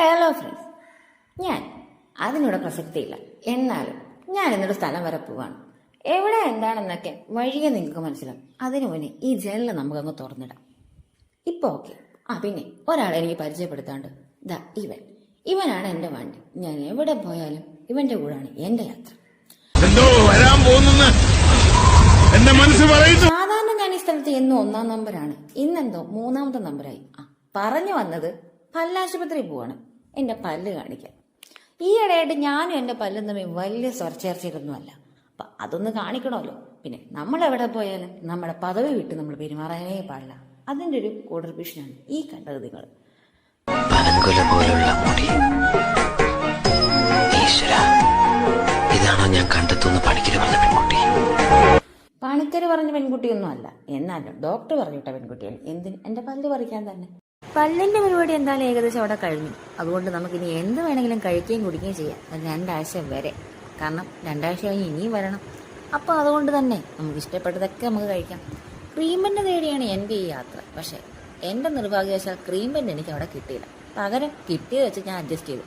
Hello friends ഞാൻ അതിനോട് പ്രസക്തിയില്ല. എന്നാലും ഞാൻ ഇന്നൊരു സ്ഥലം വരെ പോവാണ്. എവിടെ എന്താണെന്നൊക്കെ വഴിയെ നിങ്ങൾക്ക് മനസ്സിലാവും. അതിനു മുന്നേ ഈ ജനൽ നമുക്കങ്ങ് തുറന്നിടാം. ഇപ്പൊ ഓക്കെ. ആ പിന്നെ ഒരാളെ എനിക്ക് പരിചയപ്പെടുത്താണ്ട്. ദാ ഇവൻ. ഇവനാണ് എന്റെ വണ്ടി. ഞാൻ എവിടെ പോയാലും ഇവന്റെ കൂടാണ് എന്റെ യാത്ര. സാധാരണ ഞാൻ ഈ സ്ഥലത്ത് എന്നും ഒന്നാം നമ്പറാണ് ഇന്നെന്തോ മൂന്നാമത്തെ നമ്പറായി ആ പറഞ്ഞു വന്നത് പല്ലാശുപത്രി പോവാണ്. എന്റെ പല്ല് കാണിക്കാൻ. ഈയിടെയായിട്ട് ഞാനും എന്റെ പല്ലും തമ്മിൽ വലിയ സ്വരച്ചേർച്ചയിലൊന്നുമല്ല. അപ്പം അതൊന്ന് കാണിക്കണമല്ലോ. പിന്നെ നമ്മൾ എവിടെ പോയാലും നമ്മുടെ പദവി വിട്ട് നമ്മൾ പെരുമാറാനേ പാടില്ല. അതിന്റെ ഒരു കോൺട്രിബ്യൂഷനാണ് ഈ കണ്ടത് നിങ്ങൾ. പോലുള്ള മുടി. ഇതാണോ ഞാൻ കണ്ടെത്തുന്ന പണിക്കര് പറഞ്ഞ പെൺകുട്ടി? പണിക്കര് പറഞ്ഞ പെൺകുട്ടിയൊന്നും അല്ല എന്നാലും ഡോക്ടർ പറഞ്ഞിട്ട പെൺകുട്ടിയാണ്. എന്തിന്? എന്റെ പല്ല് പറിക്കാൻ തന്നെ. പല്ലിന്റെ പരിപാടി എന്തായാലും ഏകദേശം അവിടെ കഴിഞ്ഞു. അതുകൊണ്ട് നമുക്ക് ഇനി എന്ത് വേണമെങ്കിലും കഴിക്കുകയും കുടിക്കുകയും ചെയ്യാം. രണ്ടാഴ്ച വരെ. കാരണം രണ്ടാഴ്ച കഴിഞ്ഞ് ഇനിയും വരണം. അപ്പോൾ അതുകൊണ്ട് തന്നെ നമുക്ക് ഇഷ്ടപ്പെട്ടതൊക്കെ നമുക്ക് കഴിക്കാം. ക്രീമിന്റെ തേടിയാണ് എന്റെ ഈ യാത്ര. പക്ഷേ എന്റെ നിർഭാഗ്യവശാൽ ക്രീമിന്റെ എനിക്ക് അവിടെ കിട്ടിയില്ല. പകരം കിട്ടിയത് വെച്ച് ഞാൻ അഡ്ജസ്റ്റ് ചെയ്തു.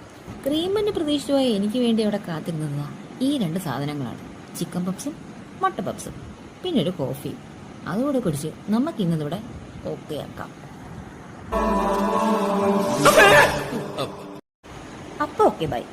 ക്രീമിന്റെ പ്രതീക്ഷിച്ചുപോയി എനിക്ക് വേണ്ടി അവിടെ കാത്തിരുന്നത് ഈ രണ്ട് സാധനങ്ങളാണ്. ചിക്കൻ പപ്സും മട്ട പപ്സും. പിന്നെ ഒരു കോഫി അതുകൂടെ കുടിച്ച് നമുക്ക് ഇന്നിവിടെ ഓക്കെ ആക്കാം. അപ്പൊ ഓക്കെ ബൈ